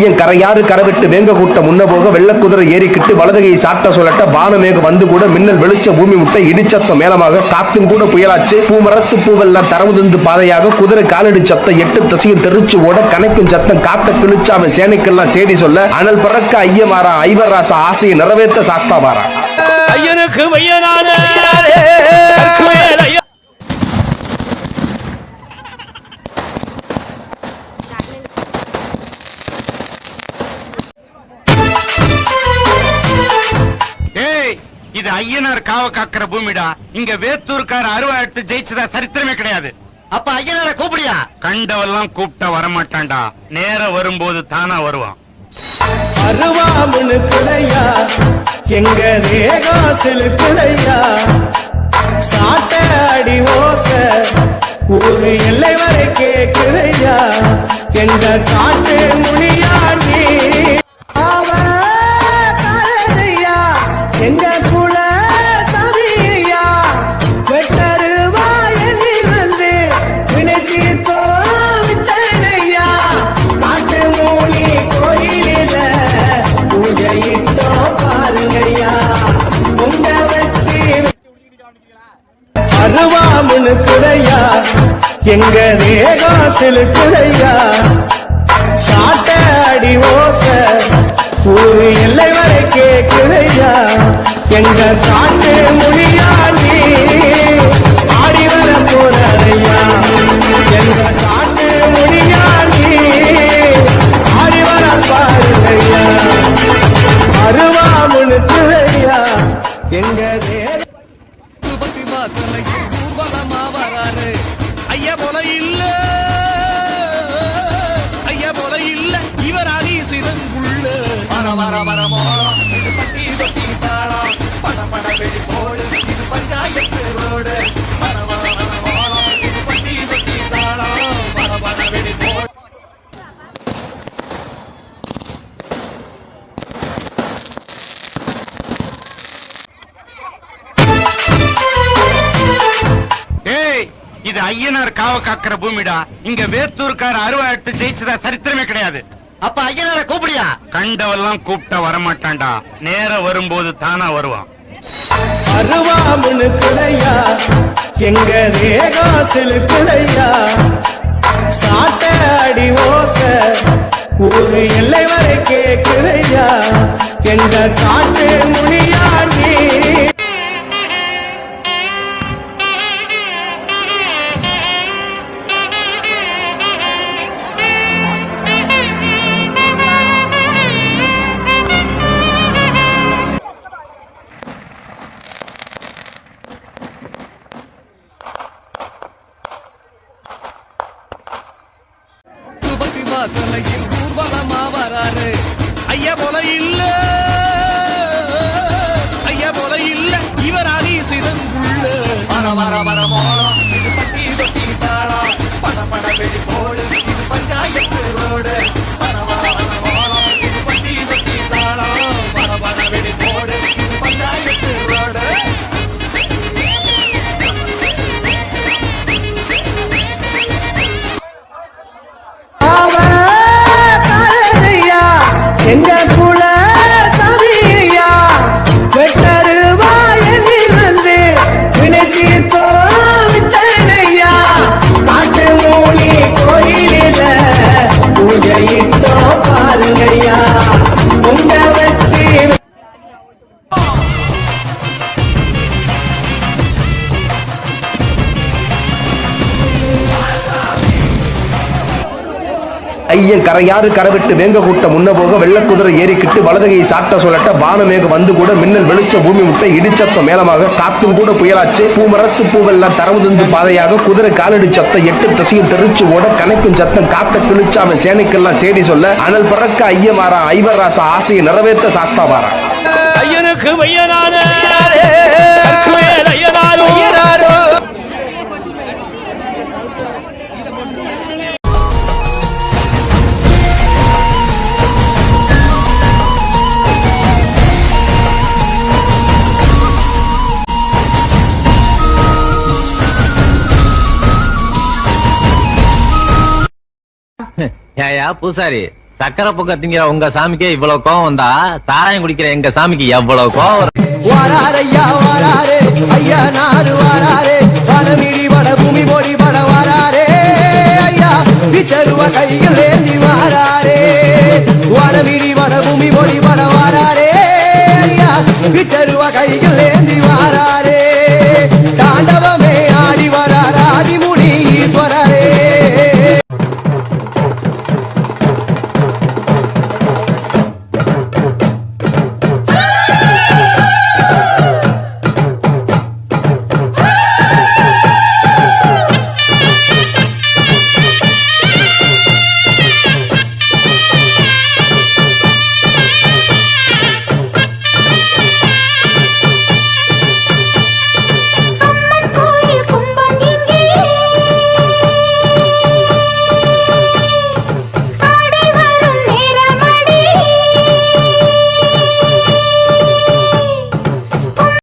ஐயன் கரையாறு கரவிட்டு வேங்க கூட்டம் முன்ன போக வெள்ளக்குதிரை ஏறிக்கிட்டு வலதுகையை சாட்ட சொல்லட்ட வானமேக வந்து கூட மின்னல் வெளிச்ச பூமி முட்டை இடிச்சத்தம் மேலமாக காத்தும் கூட புயலாச்சு. பூமரத்து பூவெல்லாம் தரவுதந்து பாதையாக குதிரை காலடி சத்தம் எட்டு தசையும் தெரிச்சு ஓட கணக்கும் சத்தம் காத்த கிழிச்சாம சேனைக்கெல்லாம் சேடி சொல்ல அனல் பறக்க ஐயமாறா ஐவராசா ஆசையை நிறைவேற்ற சாஸ்தாவாரா? ஐயனுக்கு மையனான இது ஐயனார் காவ காக்கிற பூமிடா. இங்க வேத்தூர்கார அருவா எடுத்து ஜெயிச்சதா சரித்திரமே கிடையாது. அப்ப ஐயனார கூப்பிடியா? கண்டவெல்லாம் கூப்பிட்டா வரமாட்டான்டா. நேரம் வரும்போது தானா வருவான். அருவாமுனு குலையா எங்க தேகாசிலு குலையா சாட்ட அடி ஓச ஒரு எல்லை வரை கேக்குதையா எங்க காட்டு எங்க தேகாசிலு குறையா சாட்ட அடி ஓச ஒரு எல்லை வரை கேக்குதையா எங்க காட்டு மொழியா நீ ஆடி வர போறையா எங்க காட்டு மொழியா நீ ஆடி வர பாருங்கய்யா அருவாமுனு துறையா எங்க தேக திருப்பதி வாசலையில் வராரு. ஐயா போல இல்ல. ஐயா போல இல்ல. இவர் ஆதீசிதன் உள்ள வர வர வர மோளம் இது பட்டி தொட்டி தாளம் பட பட வெடி இது ஐயனார் காவ காக்கிற பூமிடா. இங்க வேத்தூர்கார அறுவாட்டு ஜெயிச்சதா சரித்திரமே கிடையாது. அப்ப ஐயனார கூப்பிடியா? கண்டவெல்லாம் கூப்பிட்டா வரமாட்டான்டா. நேரம் வரும்போது தானா வருவான். அருவாமுனு குலையா எங்க ரேகாசில் குலையா சாட்ட அடி ஓச ஒரு எல்லை வரை கேக்குதையா எங்க காட்டு மொழியாண்டி திருப்பதி வாசலையில் ஊர்வலமா வராரு. ஐயா போல இல்ல. ஐயா போல இல்ல. இவர் ஆதீசிதன் உள்ள வர வர வர மோளம் இது பட்டி தொட்டி தாளம் பட பட வெளி போடு. இது பஞ்சாயத்து ரோடு. ஐயன் கரையாறு கரவிட்டு வேங்க கூட்டம் முன்ன போக வெள்ளக்குதிரை ஏறிக்கிட்டு வலதுகை சாட்ட சொல்லட்ட வானமேக வந்து கூட மின்னல் வெளிச்ச பூமி முட்டை இடிச்சத்தம் மேலமாக காத்தும் கூட புயலாச்சு. பூமரத்து பூவெல்லாம் தரவுதந்து பாதையாக குதிரை காலடி சத்தம் எட்டு திசையும் தெரிச்சு ஓட கணக்கும் சத்தம் காத்த கிழிச்சாம சேனைக்கெல்லாம் சேடி சொல்ல அனல் பறக்க ஐயமாறா ஐவராசா ஆசையை நிறைவேற்ற சாஸ்தா வாரா. ஐயனுக்கு மையனான. ஏயா பூசாரி சக்கரை பொங்க திங்கிற உங்க சாமிக்கே இவ்வளவு கோவம் வந்தா சாராயம் குடிக்கிற எங்க சாமிக்கு எவ்வளவு கோவம் வாராரையா வாராரே. ஐயா நாரு வாராரே. வடமிடி வட பூமி போடி பட வாராரே. ஐயா பிச்சருவ கையில் ஏந்தி வாராரே. வடமிடி வட பூமி போடி பட வாராரே. ஐயா